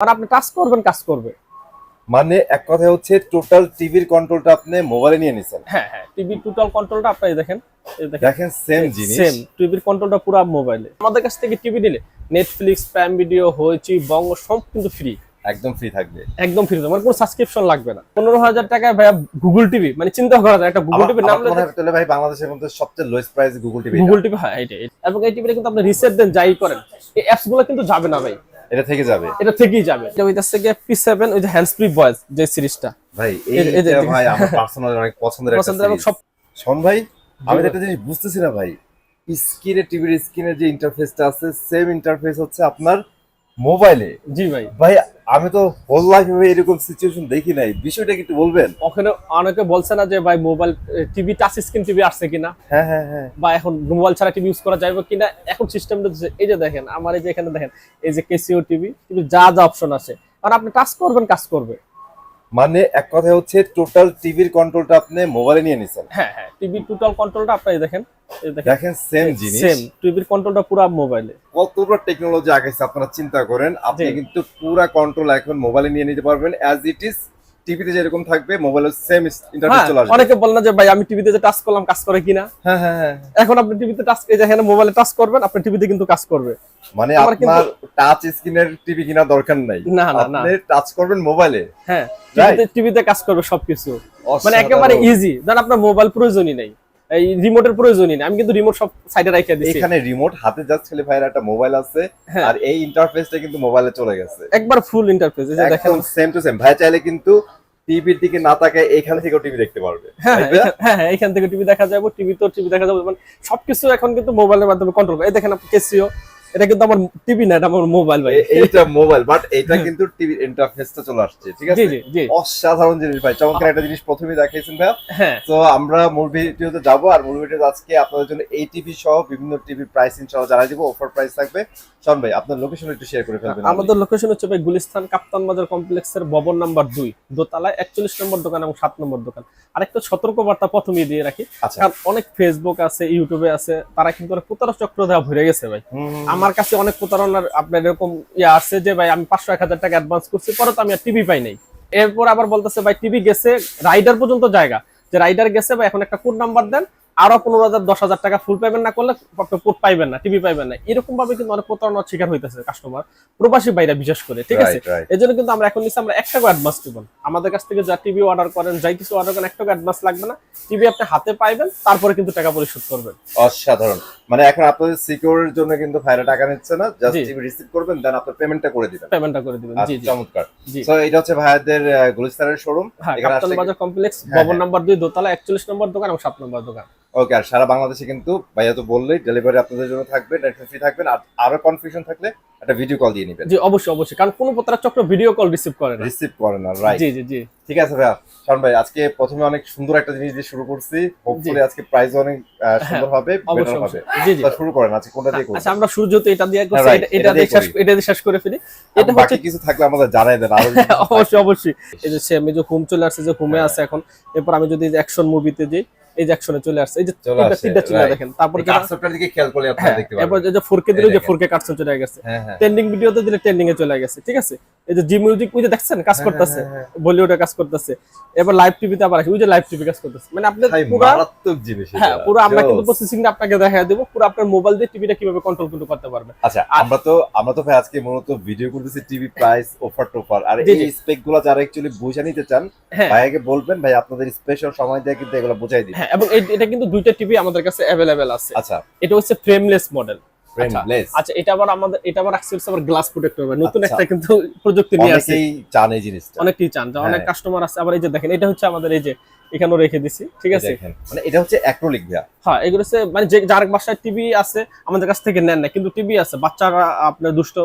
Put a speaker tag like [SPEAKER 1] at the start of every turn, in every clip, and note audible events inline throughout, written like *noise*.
[SPEAKER 1] আর আপনি টাচ করবেন কাজ করবে।
[SPEAKER 2] মানে এক কথা হচ্ছে টোটাল টিভির কন্ট্রোলটা আপনি মোবাইলে নিয়ে নিছেন।
[SPEAKER 1] হ্যাঁ হ্যাঁ টিভি টোটাল কন্ট্রোলটা আপনি দেখেন এই দেখেন।
[SPEAKER 2] সেম জিনিস।
[SPEAKER 1] সেম টিভির কন্ট্রোলটা পুরো মোবাইলে আমাদের কাছ থেকে টিভি নিলে Netflix Prime Video Hoichoi Bongo সব কিন্তু ফ্রি
[SPEAKER 2] একদম ফ্রি থাকবে।
[SPEAKER 1] একদম ফ্রি মানে কোনো সাবস্ক্রিপশন লাগবে না। পনেরো হাজার টাকায় ভাইয়া গুগল টিভি মানে চিন্তা করা যায় একটা গুগল টিভির
[SPEAKER 2] আমার
[SPEAKER 1] নাম
[SPEAKER 2] মনে তাহলে ভাই বাংলাদেশের মধ্যে সবচেয়ে lowest price Google TV
[SPEAKER 1] Google TV হয় এটাই এবং এই টিভিটা কিন্তু আপনি রিসেট দেন যাই করেন। এই অ্যাপসগুলো কিন্তু যাবে না ভাই।
[SPEAKER 2] এটা থেকে যাবে?
[SPEAKER 1] এটা থেকেই যাবে। এটা হইতাছে থেকে পি সেভেন ওই যে হ্যান্ডস ফ্রি যে সিরিজটা।
[SPEAKER 2] ভাই
[SPEAKER 1] এই যে-
[SPEAKER 2] ভাই আমার পার্সোনাল অনেক পছন্দের একটা
[SPEAKER 1] পছন্দের সব
[SPEAKER 2] শোন ভাই আমি একটা জিনিস বুঝতেছি না ভাই। স্ক্রিনে টিভির স্ক্রিনের যে ইন্টারফেসটা আছে সেম ইন্টারফেস হচ্ছে আপনার মোবাইলে
[SPEAKER 1] জি ভাই।
[SPEAKER 2] ভাই আমি তো হোল লাইফ এরকম সিচুয়েশন দেখি নাই। বিষয়টা কিন্তু একটু বলবেন?
[SPEAKER 1] ওখানে অনেকে বলছে না যে ভাই mobile TV touch screen TV আসছে কিনা?
[SPEAKER 2] হ্যাঁ হ্যাঁ হ্যাঁ।
[SPEAKER 1] বা এখন মোবাইল ছাড়া টিভি ইউজ করা যাবে কিনা? এখন সিস্টেমটা এই যে দেখেন আমার এই যে এখানে দেখেন এই যে কেসিও টিভি কিন্তু যা যা অপশন আছে। আর আপনি টাচ করবেন কাজ করবে।
[SPEAKER 2] মানে এক কথা হচ্ছে টোটাল টিভির কন্ট্রোলটা আপনি মোবাইলে নিয়ে নিছেন।
[SPEAKER 1] হ্যাঁ হ্যাঁ টিভি টোটাল কন্ট্রোলটা আপনি দেখেন এই দেখেন।
[SPEAKER 2] দেখেন সেম জিনিস।
[SPEAKER 1] সেম টিভির কন্ট্রোলটা পুরো মোবাইলে
[SPEAKER 2] কতটা টেকনোলজি আগেছে আপনারা চিন্তা করেন আপনি কিন্তু পুরা কন্ট্রোল এখন মোবাইলে নিয়ে নিতে পারবেন অ্যাজ ইট ইজ টিভিতে যেরকম থাকবে মোবাইলের সেম ইন্টারফেস চলে আসবে।
[SPEAKER 1] অনেকে বল না যে ভাই আমি টিভিতে যে টাচ করলাম কাজ করে কিনা?
[SPEAKER 2] হ্যাঁ হ্যাঁ হ্যাঁ।
[SPEAKER 1] এখন আপনি টিভিতে টাচ এই দেখেন মোবাইলে টাচ করবেন আপনি টিভিতে কিন্তু কাজ করবে।
[SPEAKER 2] মানে আপনার টাচ স্ক্রিনের টিভি কেনার দরকার নাই।
[SPEAKER 1] না, না, না।
[SPEAKER 2] আপনি টাচ করবেন মোবাইলে
[SPEAKER 1] হ্যাঁ. টিভিতে কাজ করবে সবকিছু। মানে একেবারে ইজি ধরেন আপনার মোবাইল প্রয়োজনই নেই। এই রিমোটের প্রয়োজনই নেই। আমি কিন্তু রিমোট সব সাইডে রেখে দিয়েছি
[SPEAKER 2] এখানে রিমোট হাতে জাস্ট ছেলে ভাইয়ের একটা মোবাইল আছে।
[SPEAKER 1] হ্যাঁ।
[SPEAKER 2] আর এই ইন্টারফেসটা কিন্তু মোবাইলে চলে গেছে।
[SPEAKER 1] একবার ফুল ইন্টারফেস এই যে দেখেন।
[SPEAKER 2] সেম টু সেম ভাই চাইলে কিন্তু টিভির দিকে না তাকায় এখান থেকেও টিভি দেখতে পারবে।
[SPEAKER 1] হ্যাঁ হ্যাঁ, এখান- হ্যাঁ হ্যাঁ এখান থেকে টিভি দেখা যাবে টিভি তো টিভি দেখা যাবে। মানে সবকিছু এখন কিন্তু মোবাইলের মাধ্যমে কন্ট্রোল করে। এই দেখেন আপনি কেসিও এটা কিন্তু আমার টিভি না এটা আমার মোবাইল ভাই।
[SPEAKER 2] মোবাইল বাট এটা কিন্তু টিভির ইন্টারফেসটা চলে আসছে ঠিক আছে? অসাধারণ জিনিস ভাই চমৎকার একটা জিনিস প্রথমেই দেখাইছেন ভাই
[SPEAKER 1] হ্যাঁ।
[SPEAKER 2] তো আমরা মূল ভিডিওতে যাব আর মূল ভিডিওতে আজকে আপনাদের জন্য এই টিভি সহ বিভিন্ন প্রাইস ইনশাআল্লাহ জানাই দিব অফার প্রাইস থাকবে। শোন ভাই আপনার লোকেশন একটু শেয়ার করে ফেলবেন
[SPEAKER 1] আমাদের। লোকেশন হচ্ছে ভাই গুলিস্তান কাপ্তান বাজার কমপ্লেক্সের ভবন নাম্বার দুই দোতলায় একচল্লিশ নম্বর দোকান এবং সাত নম্বর দোকান। আর একটা সতর্ক বার্তা প্রথমেই দিয়ে রাখি
[SPEAKER 2] আচ্ছা।
[SPEAKER 1] কারণ অনেক ফেসবুক আছে ইউটিউবে আছে তারা কিন্তু প্রতারক চক্র দেওয়া ভরে গেছে ভাই। আমার কাছে অনেক প্রতারণার আপনার এরকম ইয়ে আসছে যে, ভাই, আমি পাঁচশো, এক হাজার টাকা অ্যাডভান্স করছি, পরে তো আমি আর টিভি পাই নাই। এরপর আবার বলতেছে, ভাই টিভি গেছে, রাইডার পর্যন্ত জায়গা। যে রাইডার গেছে, ভাই, এখন একটা কোড নাম্বার দেন আরও পনেরো হাজার দশ হাজার টাকা ফুল পেমেন্ট না করলে কোড পাইবেন না টিভি পাইবেন না। এরকম ভাবে কিন্তু অনেক প্রতারণার শিকার হইতেছে কাস্টমার প্রবাসী বাইরা বিশেষ করে ঠিক আছে. এই জন্য কিন্তু আমরা এখন নিচ্ছি আমরা একটা অ্যাডভান্স দিবেন আমাদের কাছ থেকে যা টিভি অর্ডার করেন যাই কিছু অর্ডার করেন এক টাকা অ্যাডভান্স লাগবে না। টিভি আপনি হাতে পাইবেন তারপরে কিন্তু টাকা পরিশোধ করবেন।
[SPEAKER 2] অসাধারণ। মানে এখন আপনাদের সিকিউরিটির জন্য কিন্তু ভাইরা টাকা নিচ্ছে না জাস্ট টিভি রিসিভ করবেন দেন আপনার পেমেন্টটা করে দিবেন।
[SPEAKER 1] পেমেন্টটা করে দিবেন জি
[SPEAKER 2] আচ্ছা,
[SPEAKER 1] জি।
[SPEAKER 2] চমৎকার।
[SPEAKER 1] জি।
[SPEAKER 2] তো এটা হচ্ছে ভাইয়াদের আহ, গুলিস্তানের শোরুম এখানে
[SPEAKER 1] কাপ্তান
[SPEAKER 2] আসলে
[SPEAKER 1] বাজার কমপ্লেক্স ভবন। নাম্বার দুই দোতলা একচল্লিশ নম্বর দোকান এবং সাত নম্বর দোকান।
[SPEAKER 2] ওকে আর সারা বাংলাদেশে কিন্তু ভাইয়া তো বললেই ডেলিভারি আপনাদের জন্য থাকবে নেটওয়ার্ক ফ্রি থাকবেন আর আরও কনফিউশন থাকলে একটা ভিডিও কল দিয়ে নেবেন।
[SPEAKER 1] জি অবশ্যই অবশ্যই কারণ কোনো প্রতারক চক্র ভিডিও কল রিসিভ করে না।
[SPEAKER 2] রিসিভ করে না রাইট
[SPEAKER 1] জি জি জি।
[SPEAKER 2] ঠিক আছে ভাইয়া শোন ভাই আজকে প্রথমে অনেক সুন্দর একটা জিনিস দিয়ে শুরু করছি। হোপফুলি আজকে প্রাইস অনেক সুন্দর হবে বেটার
[SPEAKER 1] অবশ্যই
[SPEAKER 2] হবে।
[SPEAKER 1] জি জি।
[SPEAKER 2] শুরু করেন আজকে কোনটা দিয়ে করবেন
[SPEAKER 1] আচ্ছা আমরা সূর্য তো এটা দিয়ে করছি
[SPEAKER 2] হ্যাঁ,
[SPEAKER 1] এটা-
[SPEAKER 2] এটা
[SPEAKER 1] দিয়ে শেষ এটা দিয়ে শেষ করে ফেলি। এটা হচ্ছে
[SPEAKER 2] বাকি কিছু থাকলে আমাদের জানাই দেন আরও। *laughs*
[SPEAKER 1] অবশ্যই অবশ্যই। এই যে সেম এই যে হোম চলে আসছে যে হোমে
[SPEAKER 2] হ্যাঁ।
[SPEAKER 1] আছে এখন এরপর আমি যদি অ্যাকশন মুভিতে যাই এই যে একশনে চলে আসছে। এই যে
[SPEAKER 2] চলে
[SPEAKER 1] তিনটা চলে দেখেন। তারপর
[SPEAKER 2] কাটসপটার দিকে খেয়াল করলে আপনারা
[SPEAKER 1] হ্যাঁ এরপর যে 4K দিলে যে
[SPEAKER 2] দেখেন।
[SPEAKER 1] 4K কাটছে চলে গেছে।
[SPEAKER 2] হ্যাঁ হ্যাঁ।
[SPEAKER 1] ট্রেন্ডিং ভিডিওতে দিলে ট্রেন্ডিং এ চলে গেছে ঠিক আছে? এই যে জি মিউজিক ওই যে দেখছেন কাজ
[SPEAKER 2] হ্যাঁ,
[SPEAKER 1] করতেছে
[SPEAKER 2] হ্যাঁ,
[SPEAKER 1] বলিউডে কাজ করতেছে। এবার লাইভ টিভিতে আবার আসে ওই যে লাইভ টিভি কাজ করতেছে। মানে আপনি পুরো
[SPEAKER 2] মারাত্মক
[SPEAKER 1] হ্যাঁ পুরো আমরা কিন্তু। প্রসেসিংটা আপনাকে দেখা দেবো পুরো আপনার মোবাইল দিয়ে টিভিটা কীভাবে কন্ট্রোল কিন্তু করতে পারবেন
[SPEAKER 2] আচ্ছা আমরা তো আমরা তো ভাই আজকে মূলত ভিডিও করতেছি টিভি প্রাইস অফার টোফার আর এই স্পেকগুলো যারা অ্যাকচুয়ালি বুঝে নিতে চান
[SPEAKER 1] হ্যাঁ।
[SPEAKER 2] ভাইয়াকে বলবেন ভাই আপনাদের স্পেশাল সময় দিয়ে কিন্তু এগুলো বুঝাই দিন।
[SPEAKER 1] হ্যাঁ এবং এটা কিন্তু দুইটা টিভি আমাদের কাছে অ্যাভেলেবেল আছে।
[SPEAKER 2] আচ্ছা।
[SPEAKER 1] এটা হচ্ছে ফ্রেমলেস মডেল
[SPEAKER 2] ফ্রেন্ডলেস
[SPEAKER 1] আচ্ছা এটা আবার আমাদের এটা আবার অ্যাক্সেস আবার গ্লাস প্রোটেক্টর হবে নতুন
[SPEAKER 2] আচ্ছা।
[SPEAKER 1] একটা কিন্তু প্রযুক্তি নিয়ে আসছে
[SPEAKER 2] অনেকেই চান এই জিনিসটা।
[SPEAKER 1] অনেকেই চান যে অনেক
[SPEAKER 2] হ্যাঁ।
[SPEAKER 1] কাস্টমার আছে। আবার এই যে দেখেন এটা হচ্ছে আমাদের এই যে এখানেও রেখে দিছি ঠিক আছে?
[SPEAKER 2] মানে এটা হচ্ছে অ্যাক্রোলিক ভাইয়া।
[SPEAKER 1] হ্যাঁ এগুলো হচ্ছে মানে যে যার বাসায় টিভি আছে আমাদের কাছ থেকে নেন না কিন্তু টিভি আছে। বাচ্চারা আপনার দুষ্ট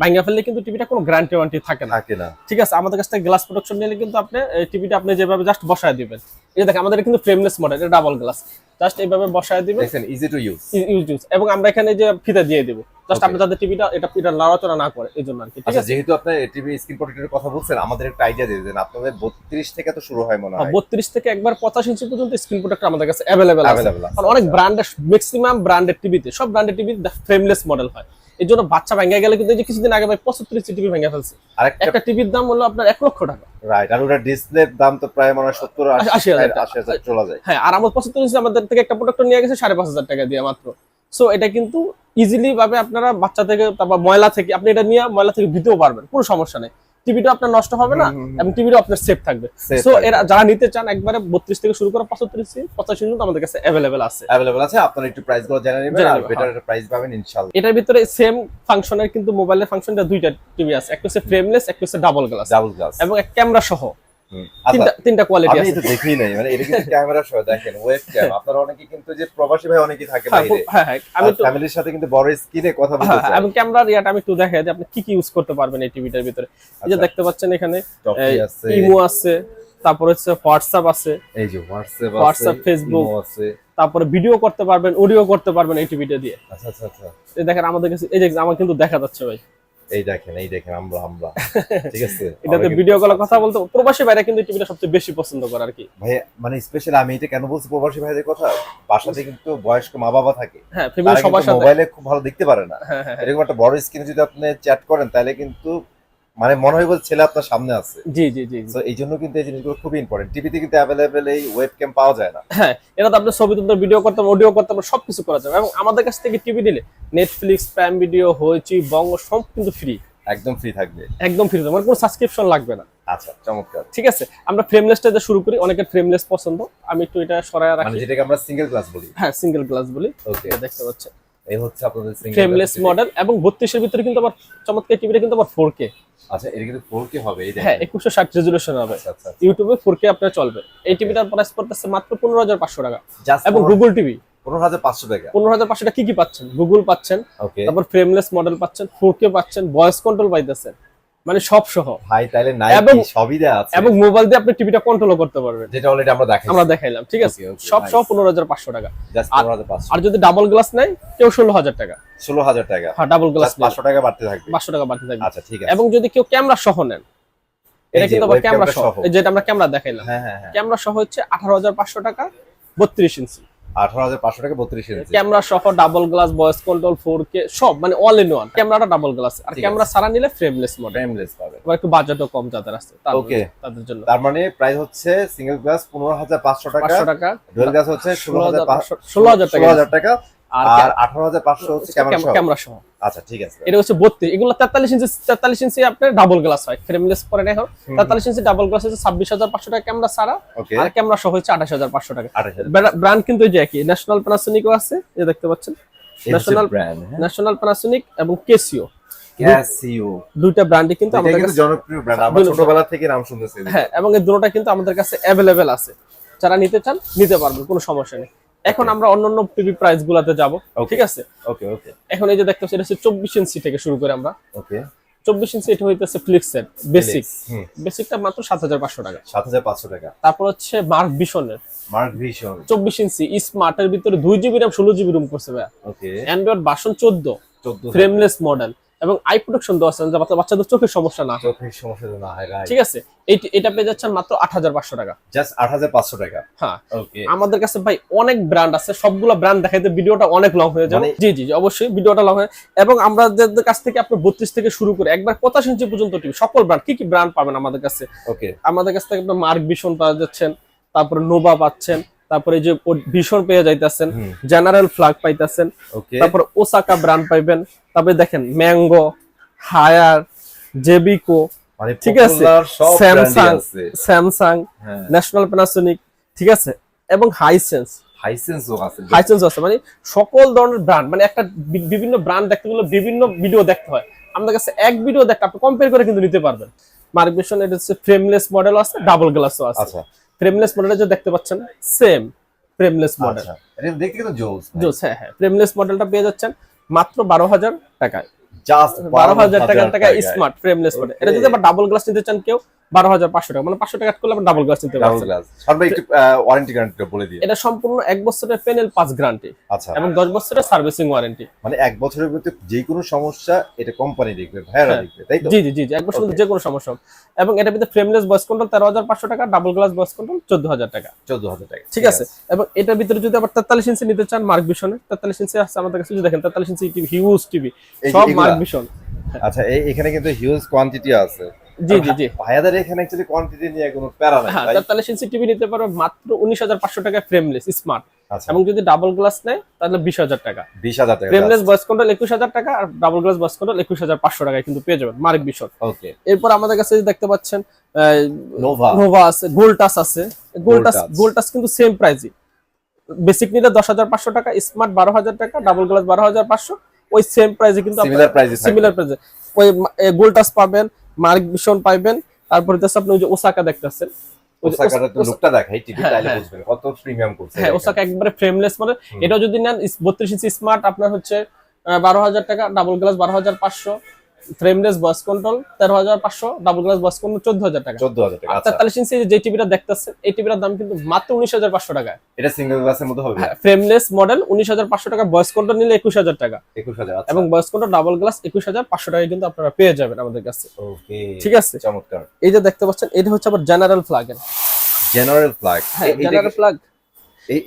[SPEAKER 1] ভাঙ্গা ফেললে কিন্তু টিভিটা কোনো গ্যারান্টি ওয়ারেন্টি থাকে না।
[SPEAKER 2] থাকে না।
[SPEAKER 1] ঠিক আছে আমাদের কাছ থেকে গ্লাস প্রোটেকশন নিলে কিন্তু আপনি টিভিটা আপনি যেভাবে জাস্ট বসায় দিবেন। এই দেখেন আমাদের কিন্তু ফ্রেমলেস মডেল এটা ডাবল গ্লাস জাস্ট এইভাবে বসায় দিবেন।
[SPEAKER 2] দেখছেন easy to use
[SPEAKER 1] use use এবং আমরা এখানে যে ফিতা দিয়ে দিব জাস্ট আপনি যাদের টিভিটা এটা এটা লড়াচড়া না করে এই জন্য আর কি ঠিক
[SPEAKER 2] আচ্ছা
[SPEAKER 1] আছে?
[SPEAKER 2] যেহেতু আপনার টিভি স্ক্রিন প্রোটেক্টরের কথা বলছেন আমাদের একটা আইডিয়া দিয়ে দেন। আপনাদের 32 থেকে তো শুরু হয় মনে হয়
[SPEAKER 1] বত্রিশ থেকে একবার পঁচাশ ইঞ্চি পর্যন্ত স্ক্রিন প্রোটেক্টর আমাদের কাছে অ্যাভেলেবেল আছে। অনেক ব্র্যান্ডের ম্যাক্সিমাম ব্র্যান্ডের টিভিতে সব ব্র্যান্ডের টিভি ফ্রেমলেস মডেল হয়। এই জন্য বাচ্চা ভেঙে গেলে কিন্তু এই যে কিছুদিন আগে ভাই পঁচাত্তর ইঞ্চি টিভি ভেঙে ফেলছে।
[SPEAKER 2] আর
[SPEAKER 1] একটা টিভির দাম হলো আপনার এক লক্ষ টাকা।
[SPEAKER 2] রাইট আর ওটা ডিসপ্লের দাম তো প্রায় মানে সত্তর।
[SPEAKER 1] আশি হাজার
[SPEAKER 2] চলে যায়।
[SPEAKER 1] হ্যাঁ আর আমার পঁচাত্তর ইঞ্চি আমাদের থেকে একটা প্রোডাক্ট নিয়ে গেছে সাড়ে পাঁচ হাজার টাকা দিয়ে মাত্র। সো এটা কিন্তু ইজিলি ভাবে আপনারা বাচ্চা থেকে তারপর ময়লা থেকে আপনি এটা নিয়ে ময়লা থেকে দিতেও পারবেন কোনো সমস্যা নেই। টিভিটা আপনার নষ্ট হবে না। এবং টিভিটা আপনার সেফ থাকবে। সো এরা যারা নিতে চান একবারে বত্রিশ থেকে শুরু করে পঁচাত্তর ইঞ্চি পঁচাশি পর্যন্ত আমাদের কাছে অ্যাভেলেবেল আছে।
[SPEAKER 2] अवेलेबल আছে আপনারা একটু প্রাইসগুলো জেনে নেবেন আর বেটার। একটা প্রাইস পাবেন ইনশাআল্লাহ।
[SPEAKER 1] এটার ভিতরে সেম ফাংশনের কিন্তু মোবাইলের ফাংশনটা দুইটা টিভি আছে একটা হচ্ছে ফ্রেমলেস একটা হচ্ছে ডাবল গ্লাস
[SPEAKER 2] ডাবল গ্লাস
[SPEAKER 1] এবং এক ক্যামেরা সহ। তিনটা তিনটা কোয়ালিটি আছে।
[SPEAKER 2] তো দেখি নাই মানে এটা কিন্তু ক্যামেরা সহ দেখেন ওয়েব ক্যাম আপনারা অনেকে কিন্তু যে প্রবাসী ভাই অনেকেই থাকে
[SPEAKER 1] হ্যাঁ,
[SPEAKER 2] বাইরে।
[SPEAKER 1] হ্যাঁ হ্যাঁ আমি তো
[SPEAKER 2] ফ্যামিলির সাথে কিন্তু বড় স্ক্রিনে কথা বলতে চাই
[SPEAKER 1] এবং ক্যামেরার ইয়াটা আমি একটু দেখাই যে আপনি কি কি ইউজ করতে পারবেন এই টিভিটার ভিতরে। এই যে
[SPEAKER 2] আচ্ছা।
[SPEAKER 1] দেখতে পাচ্ছেন এখানে ইমো আছে। তারপর হচ্ছে হোয়াটসঅ্যাপ আছে।
[SPEAKER 2] এই যে হোয়াটসঅ্যাপ
[SPEAKER 1] WhatsApp, Facebook।
[SPEAKER 2] আছে।
[SPEAKER 1] তারপরে ভিডিও করতে পারবেন অডিও করতে পারবেন এই টিভিটা দিয়ে।
[SPEAKER 2] আচ্ছা আচ্ছা আচ্ছা।
[SPEAKER 1] দেখেন আমাদের কাছে এই যে আমার কিন্তু দেখা যাচ্ছে ভাই।
[SPEAKER 2] এই দেখেন এই দেখেন আমরা আমরা। *laughs* ঠিক আছে?
[SPEAKER 1] এটাতে
[SPEAKER 2] তো
[SPEAKER 1] ভিডিও কলে কথা বলতে প্রবাসী ভাইরা কিন্তু টিভিটা সবচেয়ে বেশি পছন্দ করে আর কি।
[SPEAKER 2] ভাই মানে স্পেশালি আমি এটা কেন বলছি প্রবাসী ভাইদের কথা? বাসাতে কিন্তু বয়স্ক মা বাবা থাকে।
[SPEAKER 1] হ্যাঁ ফ্যামিলি সবার সাথে।
[SPEAKER 2] মোবাইলে খুব ভালো দেখতে পারে না।
[SPEAKER 1] হ্যাঁ হ্যাঁ।
[SPEAKER 2] এরকম একটা বড় স্ক্রিনে যদি আপনি চ্যাট করেন তাহলে কিন্তু মানে মনে হয় বলছে ছেলে আপনার সামনে আছে।
[SPEAKER 1] জি জি জি।
[SPEAKER 2] তো এই জন্য কিন্তু এই জিনিসগুলো খুবই ইম্পর্টেন্ট টিভিতে কিন্তু অ্যাভেলেবেল এই ওয়েব ক্যাম পাওয়া যায় না।
[SPEAKER 1] হ্যাঁ এটা তো আপনার ছবি তুলতে ভিডিও করতে অডিও করতে পারবেন সবকিছু করা যাবে। এবং আমাদের কাছ থেকে টিভি নিলে নেটফ্লিক্স প্রাইম ভিডিও হয়েছি বঙ্গ সব কিন্তু ফ্রি
[SPEAKER 2] একদম ফ্রি থাকবে।
[SPEAKER 1] একদম ফ্রি মানে কোনো সাবস্ক্রিপশন লাগবে না।
[SPEAKER 2] আচ্ছা চমৎকার।
[SPEAKER 1] ঠিক আছে আমরা ফ্রেমলেসটা দিয়ে শুরু করি। অনেকের ফ্রেমলেস পছন্দ। আমি একটু এটা সরায়
[SPEAKER 2] মানে
[SPEAKER 1] রাখি
[SPEAKER 2] যেটাকে আমরা সিঙ্গেল ক্লাস বলি।
[SPEAKER 1] হ্যাঁ সিঙ্গেল গ্লাস বলি।
[SPEAKER 2] ওকে
[SPEAKER 1] দেখতে পাচ্ছেন।
[SPEAKER 2] এই হচ্ছে আপনাদের
[SPEAKER 1] ফ্রেমলেস মডেল এবং 32 এর ভিতরে কিন্তু আবার চমৎকার টিভিটা কিন্তু আবার 4K
[SPEAKER 2] আচ্ছা এটা কিন্তু 4K হবে এই
[SPEAKER 1] হ্যাঁ
[SPEAKER 2] দেখেন।
[SPEAKER 1] হ্যাঁ ষাট রেজুলেশন হবে।
[SPEAKER 2] আচ্ছা আচ্ছা
[SPEAKER 1] ইউটিউবে ফোর কে আপনার চলবে। এই টিভিটার প্রাইস পড়তেছে মাত্র পনেরো হাজার পাঁচশো টাকা।
[SPEAKER 2] জাস্ট
[SPEAKER 1] এবং গুগল টিভি
[SPEAKER 2] 15500 টাকা।
[SPEAKER 1] পনেরো হাজার পাঁচশো টাকা কি কি পাচ্ছেন? গুগল পাচ্ছেন
[SPEAKER 2] ওকে
[SPEAKER 1] তারপর ফ্রেমলেস মডেল পাচ্ছেন ফোর কে পাচ্ছেন ভয়েস কন্ট্রোল পাইতেছেন। মানে সব সহ।
[SPEAKER 2] ভাই তাইলে নাই
[SPEAKER 1] এবং-
[SPEAKER 2] সবই দেয়া আছে।
[SPEAKER 1] এবং মোবাইল দিয়ে আপনি টিভিটা কন্ট্রোল করতে পারবেন।
[SPEAKER 2] যেটা অলরেডি আমরা দেখাই
[SPEAKER 1] আমরা দেখাইলাম ঠিক আছে? সব সহ
[SPEAKER 2] nice.
[SPEAKER 1] পনেরো হাজার পাঁচশো টাকা।
[SPEAKER 2] জাস্ট
[SPEAKER 1] আর-
[SPEAKER 2] 15500
[SPEAKER 1] আর যদি ডাবল গ্লাস নেয় কেউ ষোলো হাজার টাকা।
[SPEAKER 2] 16000 টাকা।
[SPEAKER 1] হ্যাঁ ডাবল গ্লাস
[SPEAKER 2] জাস্ট 500 টাকা বাড়তে থাকবে।
[SPEAKER 1] পাঁচশো টাকা বাড়তে থাকবে।
[SPEAKER 2] আচ্ছা ঠিক আছে।
[SPEAKER 1] এবং যদি কেউ ক্যামেরা সহ নেন এটা কিন্তু আবার ক্যামেরা সহ। যেটা আমরা ক্যামেরা দেখাইলাম।
[SPEAKER 2] হ্যাঁ হ্যাঁ
[SPEAKER 1] ক্যামেরা সহ হচ্ছে আঠারো হাজার পাঁচশো টাকা বত্রিশ ইঞ্চি
[SPEAKER 2] 18500 টাকা 32 ইঞ্চি
[SPEAKER 1] ক্যামেরা সহ double glass voice control four K সব মানে অল ইন ওয়ান ক্যামেরাটা ডাবল গ্লাস আর ক্যামেরা ছাড়া নিলে ফ্রেমলেস মডেল
[SPEAKER 2] ফ্রেমলেস পাবে।
[SPEAKER 1] এবার একটু বাজেটও কম যাদের আছে তাদের- তাদের জন্য।
[SPEAKER 2] তার মানে প্রাইস হচ্ছে সিঙ্গেল গ্লাস পনেরো হাজার
[SPEAKER 1] পাঁচশো টাকা।
[SPEAKER 2] ডুয়াল গ্লাস হচ্ছে 16500
[SPEAKER 1] ষোলো হাজার টাকা।
[SPEAKER 2] 16000 টাকা।
[SPEAKER 1] আর
[SPEAKER 2] আর 18500 হচ্ছে ক্যামেরা সহ। আচ্ছা ঠিক আছে।
[SPEAKER 1] এটা হচ্ছে বত্রিশ। এগুলো তেতাল্লিশ ইঞ্চি তেতাল্লিশ ইঞ্চি আপনার ডাবল গ্লাস হয় ফ্রেমলেস পরে
[SPEAKER 2] হুম।
[SPEAKER 1] তেতাল্লিশ ইঞ্চি ডাবল গ্লাস হচ্ছে ছাব্বিশ হাজার পাঁচশো টাকা ক্যামেরা ছাড়া। আর ক্যামেরা সহ হচ্ছে আঠাশ হাজার পাঁচশো টাকা। ব্র্যান্ড কিন্তু এই যে একই ন্যাশনাল প্যানাসোনিকও আছে এই দেখতে পাচ্ছেন। ন্যাশনাল
[SPEAKER 2] ব্র্যান্ড
[SPEAKER 1] ন্যাশনাল প্যানাসোনিক এবং কেসিও
[SPEAKER 2] ক্যাসিও
[SPEAKER 1] দুইটা ব্র্যান্ডই কিন্তু আমাদের কাছে
[SPEAKER 2] জনপ্রিয় ব্র্যান্ড আমরা ছোটবেলা থেকে নাম শুনতেছি।
[SPEAKER 1] হ্যাঁ এবং এই দুটোটা কিন্তু আমাদের কাছে অ্যাভেলেবেল আছে। যারা নিতে চান নিতে পারবেন কোনো সমস্যা নেই। এখন আমরা অন্যান্য টিভি প্রাইস গুলাতে যাব ঠিক আছে?
[SPEAKER 2] ওকে ওকে
[SPEAKER 1] এখন এই যে দেখতে পাচ্ছি এটা হচ্ছে চব্বিশ ইঞ্চি থেকে শুরু করে আমরা।
[SPEAKER 2] ওকে
[SPEAKER 1] চব্বিশ ইঞ্চি এটা হইতেছে ফ্লিক্সের বেসিক বেসিকটা মাত্র সাত হাজার পাঁচশো টাকা।
[SPEAKER 2] 7500 টাকা।
[SPEAKER 1] তারপর হচ্ছে মার্ক বিশনের
[SPEAKER 2] মার্ক ভিশন
[SPEAKER 1] চব্বিশ ইঞ্চি স্মার্টের ভিতরে দুই জিবি র্যাম ষোলো জিবি রুম করছে ভাইয়া।
[SPEAKER 2] ওকে
[SPEAKER 1] অ্যান্ড্রয়েড বাসন চোদ্দ। ফ্রেমলেস মডেল এবং আই প্রোটেকশন দেওয়া আছে যাতে বাচ্চাদের চোখের সমস্যা না। হয়
[SPEAKER 2] চোখের সমস্যা না হয়
[SPEAKER 1] ঠিক আছে? এই- এটা পেয়ে যাচ্ছেন মাত্র আট হাজার পাঁচশো টাকা।
[SPEAKER 2] জাস্ট 8500 টাকা?
[SPEAKER 1] হ্যাঁ।
[SPEAKER 2] ওকে
[SPEAKER 1] আমাদের কাছে ভাই অনেক ব্র্যান্ড আছে সবগুলো ব্র্যান্ড দেখাইতে ভিডিওটা অনেক লং হয়ে যাবে।
[SPEAKER 2] মানে-
[SPEAKER 1] জি জি অবশ্যই ভিডিওটা লং হয় এবং আমাদের কাছ থেকে আপনি বত্রিশ থেকে শুরু করে একবার পঁচাশ ইঞ্চি পর্যন্ত টিভি সকল ব্র্যান্ড কি কি ব্র্যান্ড পাবেন আমাদের কাছে?
[SPEAKER 2] ওকে
[SPEAKER 1] আমাদের কাছ থেকে আপনি মার্ক ভীষণ পাওয়া যাচ্ছেন তারপরে নোভা পাচ্ছেন তারপরে যে ভীষণ পেয়ে যাইতেছেন জেনারেল ফ্লাগ পাইতেছেন তারপর ওসাকা ব্র্যান্ড পাইবেন তারপরে দেখেন ম্যাঙ্গো হায়ার জেবিকো ঠিক আছে। স্যামসাং
[SPEAKER 2] হ্যাঁ।
[SPEAKER 1] ন্যাশনাল প্যানাসোনিক ঠিক আছে এবং হাইসেন্স
[SPEAKER 2] হাইসেন্সও আছে।
[SPEAKER 1] মানে সকল ধরনের ব্র্যান্ড মানে একটা বিভিন্ন ব্র্যান্ড দেখতে গেলে বিভিন্ন ভিডিও দেখতে হয়। আমাদের কাছে এক ভিডিও দেখতে আপনি কম্পেয়ার করে কিন্তু নিতে পারবেন। মার্কেশন এটা হচ্ছে ফ্রেমলেস মডেল আছে ডাবল গ্লাসও আছে।
[SPEAKER 2] আচ্ছা।
[SPEAKER 1] ফ্রেমলেস মডেলটা যে দেখতে পাচ্ছেন সেম ফ্রেমলেস মডেল
[SPEAKER 2] আচ্ছা দেখতে কিন্তু জোস
[SPEAKER 1] জোস হ্যাঁ হ্যাঁ ফ্রেমলেস মডেলটা পেয়ে যাচ্ছেন মাত্র বারো হাজার টাকায়।
[SPEAKER 2] জাস্ট
[SPEAKER 1] বারো হাজার টাকার টাকা স্মার্ট ফ্রেমলেস মডেল এটা যদি আবার ডাবল গ্লাস নিতে চান কেউ বারো হাজার পাঁচশো টাকা। মানে পাঁচশো টাকা করলে আপনি ডাবল গ্লাস নিতে
[SPEAKER 2] একটু ওয়ারেন্টি বলে দিয়ে।
[SPEAKER 1] এটা সম্পূর্ণ এক বছরের পেনেল পাঁচ গ্যারান্টি
[SPEAKER 2] আচ্ছা।
[SPEAKER 1] এবং দশ বছরের সার্ভিসিং ওয়ারেন্টি
[SPEAKER 2] মানে এক বছরের ভিতরে যে কোনো সমস্যা এটা কোম্পানি দেখবে ভাইয়ারা
[SPEAKER 1] হ্যাঁ।
[SPEAKER 2] দেখবে তাই তো?
[SPEAKER 1] জি জি জি এক বছর. যে কোনো সমস্যা এবং এটার ভিতরে ফ্রেমলেস ভয়েস কন্ট্রোল তেরো হাজার পাঁচশো টাকা ডাবল গ্লাস ভয়েস কন্ট্রোল চোদ্দ হাজার টাকা।
[SPEAKER 2] চোদ্দ হাজার টাকা।
[SPEAKER 1] ঠিক আছে? এবং এটার ভিতরে যদি আবার তেতাল্লিশ ইঞ্চি নিতে চান মার্ক ভিশনে তেতাল্লিশ ইঞ্চি আছে আমাদের কাছে যদি দেখেন তেতাল্লিশ ইঞ্চি টিভি হিউজ টিভি সব মার্ক ভিশন
[SPEAKER 2] আচ্ছা এই এখানে কিন্তু হিউজ কোয়ান্টিটি আছে।
[SPEAKER 1] জি জি জি।
[SPEAKER 2] ভাইয়াদের এখানে কোয়ান্টিটি নিয়ে কোনো প্যারা নাই
[SPEAKER 1] হ্যাঁ টিভি নিতে পারবে মাত্র উনিশ হাজার পাঁচশো টাকা ফ্রেমলেস স্মার্ট
[SPEAKER 2] আচ্ছা।
[SPEAKER 1] এবং যদি ডাবল গ্লাস নেয় তাহলে বিশ হাজার টাকা।
[SPEAKER 2] বিশ হাজার টাকা
[SPEAKER 1] ফ্রেমলেস ভয়েস কন্ট্রোল একুশ হাজার টাকা আর ডাবল গ্লাস ভয়েস কন্ট্রোল একুশ হাজার পাঁচশো টাকায় কিন্তু পেয়ে যাবেন। মার্ক ভিশন
[SPEAKER 2] ওকে
[SPEAKER 1] এরপর আমাদের কাছে দেখতে পাচ্ছেন
[SPEAKER 2] নোভা
[SPEAKER 1] নোভা আছে গোল্টাস আছে। গোল্টাস গোল্টাস কিন্তু সেম প্রাইসই বেসিক নিলে দশ হাজার পাঁচশো টাকা স্মার্ট বারো হাজার টাকা ডাবল গ্লাস বারো হাজার পাঁচশো। ওই সেম প্রাইসে কিন্তু
[SPEAKER 2] সিমিলার প্রাইসে
[SPEAKER 1] সিমিলার প্রাইসে ওই গোল্টাস পাবেন। মার্ক মিশন পাইবেন তারপরে হচ্ছে আপনি ওই যে ওসাকা দেখতেছেন হ্যাঁ, হ্যাঁ। হ্যাঁ। ওসাকা একবারে ফ্রেমলেস মানে এটা যদি নেন বত্রিশ ইঞ্চি স্মার্ট আপনার হচ্ছে বারো হাজার টাকা ডাবল গ্লাস বারো হাজার পাঁচশো ফ্রেমলেস ভয়েস কন্ট্রোল তেরো হাজার পাঁচশো ডাবল গ্লাস ভয়েস কন্ট্রোল চোদ্দ হাজার টাকা।
[SPEAKER 2] চোদ্দ হাজার টাকা
[SPEAKER 1] আর
[SPEAKER 2] আচ্ছা
[SPEAKER 1] তেতাল্লিশ ইঞ্চি যে টিভিটা দেখতেছেন এই টিভিটার দাম কিন্তু মাত্র উনিশ হাজার পাঁচশো টাকা
[SPEAKER 2] এটা সিঙ্গেল গ্লাসের মধ্যে হবে?
[SPEAKER 1] ফ্রেমলেস মডেল উনিশ হাজার পাঁচশো টাকা ভয়েস কন্ট্রোল নিলে একুশ হাজার টাকা।
[SPEAKER 2] একুশ হাজার আচ্ছা।
[SPEAKER 1] এবং ভয়েস কন্ট্রোল ডাবল গ্লাস একুশ হাজার পাঁচশো টাকা কিন্তু আপনারা পেয়ে যাবেন আমাদের কাছে।
[SPEAKER 2] ওকে
[SPEAKER 1] ঠিক আছে?
[SPEAKER 2] চমৎকার।
[SPEAKER 1] এই যে দেখতে পাচ্ছেন এটা হচ্ছে আবার জেনারেল ফ্ল্যাগের
[SPEAKER 2] জেনারেল ফ্ল্যাগ
[SPEAKER 1] হ্যাঁ জেনারেল ফ্ল্যাগ
[SPEAKER 2] এই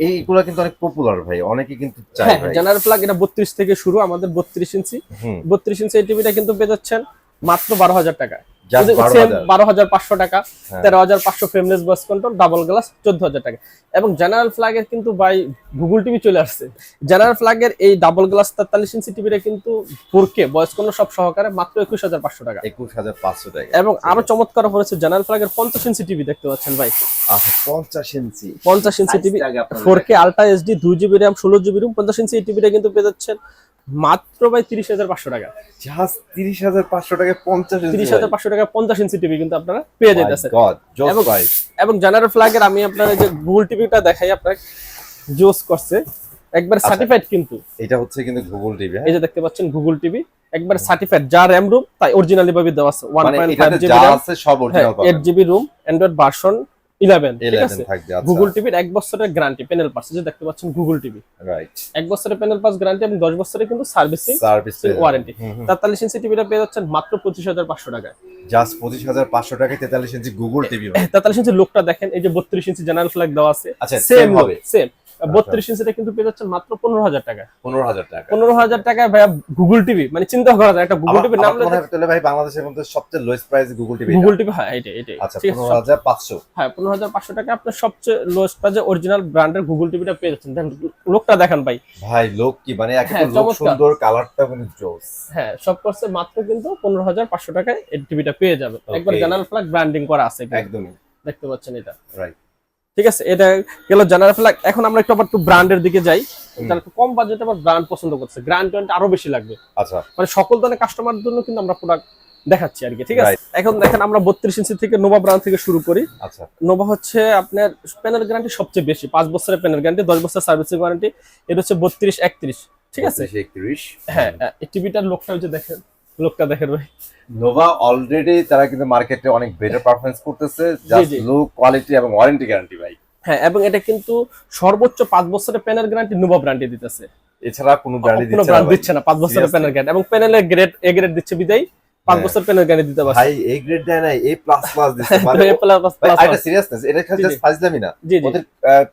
[SPEAKER 2] এইগুলো কিন্তু অনেক পপুলার ভাই অনেকে কিন্তু চায়
[SPEAKER 1] হ্যাঁ জেনারেল প্লাগ এটা বত্রিশ থেকে শুরু আমাদের বত্রিশ ইঞ্চি
[SPEAKER 2] হুম।
[SPEAKER 1] বত্রিশ ইঞ্চি এই টিভিটা কিন্তু পেয়ে যাচ্ছেন মাত্র বারো হাজার টাকা
[SPEAKER 2] জাস্ট বারো হাজার।
[SPEAKER 1] পাঁচশো টাকা
[SPEAKER 2] হ্যাঁ।
[SPEAKER 1] তেরো হাজার পাঁচশো frameless voice control double glass চোদ্দ হাজার টাকা। এবং জেনারেল ফ্ল্যাগের কিন্তু বাই গুগল টিভি চলে আসছে। জেনারেল ফ্ল্যাগের এই ডাবল গ্লাস তেতাল্লিশ ইঞ্চি টিভিটা কিন্তু ফোর কে কন্ট্রোল সব সহকারে মাত্র একুশ হাজার পাঁচশো টাকা।
[SPEAKER 2] একুশ হাজার পাঁচশো টাকা।
[SPEAKER 1] এবং আরও চমৎকার হয়েছে জেনারেল ফ্ল্যাগের পঞ্চাশ ইঞ্চি টিভি দেখতে পাচ্ছেন ভাই।
[SPEAKER 2] পঞ্চাশ ইঞ্চি
[SPEAKER 1] পঞ্চাশ ইঞ্চি TV four K ultra HD দুই জিবি র্যাম ষোলো জিবি রুম পঞ্চাশ ইঞ্চি টিভিটা কিন্তু পেয়ে যাচ্ছেন। মাত্র ভাই তিরিশ হাজার পাঁচশো টাকা।
[SPEAKER 2] জাস্ট তিরিশ হাজার পাঁচশো টাকা পঞ্চাশ
[SPEAKER 1] তিরিশ হাজার পাঁচশো টাকা পঞ্চাশ ইঞ্চি টিভি কিন্তু আপনারা পেয়ে এবং-
[SPEAKER 2] প্রাইস
[SPEAKER 1] এবং জেনারেল ফ্ল্যাগের আমি আপনার যে গুগল টিভিটা দেখাই আপনার জোস করছে। একবার
[SPEAKER 2] আচ্ছা।
[SPEAKER 1] সার্টিফাইড কিন্তু।
[SPEAKER 2] এটা হচ্ছে কিন্তু গুগল টিভি
[SPEAKER 1] এই যে দেখতে পাচ্ছেন গুগল টিভি একবার সার্টিফাইড যা র্যাম রুম তাই অরিজিনালি ভাবে দেওয়া আছে। ওয়ান
[SPEAKER 2] মানে
[SPEAKER 1] জিবি
[SPEAKER 2] যা আছে সব original
[SPEAKER 1] GB ROM Android version eleven
[SPEAKER 2] আচ্ছা।
[SPEAKER 1] গুগল টিভির এক বছরের গ্যারান্টি প্যানেল যে দেখতে পাচ্ছেন গুগল টিভি
[SPEAKER 2] রাইট
[SPEAKER 1] এক বছরের প্যানেল পাস গ্যারান্টি এবং দশ বছরের কিন্তু সার্ভিসিং
[SPEAKER 2] সার্ভিস
[SPEAKER 1] ওয়ারেন্টি তেতাল্লিশ ইঞ্চি টিভিটা পেয়ে যাচ্ছেন মাত্র পঁচিশ হাজার পাঁচশো টাকায়।
[SPEAKER 2] জাস্ট পঁচিশ হাজার পাঁচশো টাকা তেতাল্লিশ ইঞ্চি গুগল টিভি
[SPEAKER 1] তেতাল্লিশ ইঞ্চি লোকটা দেখেন এই যে বত্রিশ ইঞ্চি জেনারেল ফ্ল্যাগ দেওয়া আছে।
[SPEAKER 2] আচ্ছা
[SPEAKER 1] সেম
[SPEAKER 2] সেম হবে।
[SPEAKER 1] সেম বত্রিশ ইঞ্চিটা কিন্তু পেয়ে যাচ্ছেন মাত্র পনেরো হাজার টাকা।
[SPEAKER 2] পনেরো হাজার টাকা।
[SPEAKER 1] পনেরো হাজার টাকায় ভাইয়া গুগল টিভি মানে চিন্তা করা যায় একটা গুগল
[SPEAKER 2] আমার
[SPEAKER 1] নাম
[SPEAKER 2] তাহলে ভাই বাংলাদেশের মধ্যে সবচেয়ে lowest price Google TV
[SPEAKER 1] Google TV হ্যাঁ এটাই এটাই
[SPEAKER 2] আচ্ছা পনেরো হাজার পাঁচশো।
[SPEAKER 1] হ্যাঁ পনেরো হাজার পাঁচশো টাকা আপনার সবচেয়ে লোয়েস্ট প্রাইজে অরিজিনাল ব্র্যান্ডের গুগল টিভিটা পেয়ে যাচ্ছেন। দেখেন লোকটা দেখেন ভাই।
[SPEAKER 2] ভাই লোক কি? মানে একে
[SPEAKER 1] হ্যাঁ।
[SPEAKER 2] সুন্দর কালারটা মানে জোস।
[SPEAKER 1] হ্যাঁ সব করছে মাত্র কিন্তু পনেরো হাজার পাঁচশো টাকায় এই টিভিটা পেয়ে যাবে একবার. জেনারেল ফ্ল্যাগ ব্র্যান্ডিং করা আছে
[SPEAKER 2] একদমই।
[SPEAKER 1] দেখতে পাচ্ছেন এটা।
[SPEAKER 2] রাইট
[SPEAKER 1] ঠিক আছে? এটা গেল জেনারেল ফ্ল্যাগ এখন আমরা একটু আবার একটু ব্র্যান্ডের দিকে যাই। যারা একটু কম বাজেটে আবার ব্র্যান্ড পছন্দ করছে গ্র্যান্ড টোয়েন্টি আরও বেশি লাগবে।
[SPEAKER 2] আচ্ছা।
[SPEAKER 1] মানে সকল ধরনের কাস্টমার জন্য কিন্তু আমরা প্রোডাক্ট দেখাচ্ছি আর কি ঠিক আছে? এখন দেখেন আমরা বত্রিশ ইঞ্চি থেকে নোভা ব্র্যান্ড থেকে শুরু করি।
[SPEAKER 2] আচ্ছা।
[SPEAKER 1] নোভা হচ্ছে আপনার প্যানেল গ্যারান্টি সবচেয়ে বেশি পাঁচ বছরের প্যানেল গ্যারান্টি দশ বছর সার্ভিসিং ওয়ারেন্টি এটা হচ্ছে বত্রিশ একত্রিশ ঠিক আছে?
[SPEAKER 2] একত্রিশ।
[SPEAKER 1] হ্যাঁ এই টিভিটার লোকটা হচ্ছে দেখেন লোকটা দেখেন ভাই।
[SPEAKER 2] নোভা অলরেডি তারা কিন্তু মার্কেটে অনেক বেটার পারফরমেন্স করতেছে জাস্ট লো কোয়ালিটি এবং ওয়ারেন্টি গ্যারান্টি ভাই।
[SPEAKER 1] হ্যাঁ এবং এটা কিন্তু সর্বোচ্চ পাঁচ বছরের প্যানেল গ্যারান্টি নোভা ব্র্যান্ডে দিতেছে।
[SPEAKER 2] এছাড়া কোনো
[SPEAKER 1] ব্র্যান্ড দিচ্ছে না পাঁচ বছরের প্যানেল গ্যারান্টি এবং প্যানেলের গ্রেড এ গ্রেড দিচ্ছে বিদায়। পাঁচ
[SPEAKER 2] হ্যাঁ।
[SPEAKER 1] বছর গ্যারান্টি দিতে পারছে।
[SPEAKER 2] ভাই এ গ্রেড দেয় না এ প্লাস প্লাস দিচ্ছে। *laughs* মানে এটা সিরিয়াসনেস এটা খালি জাস্ট ফাজলামি না।
[SPEAKER 1] জি জি।
[SPEAKER 2] ওদের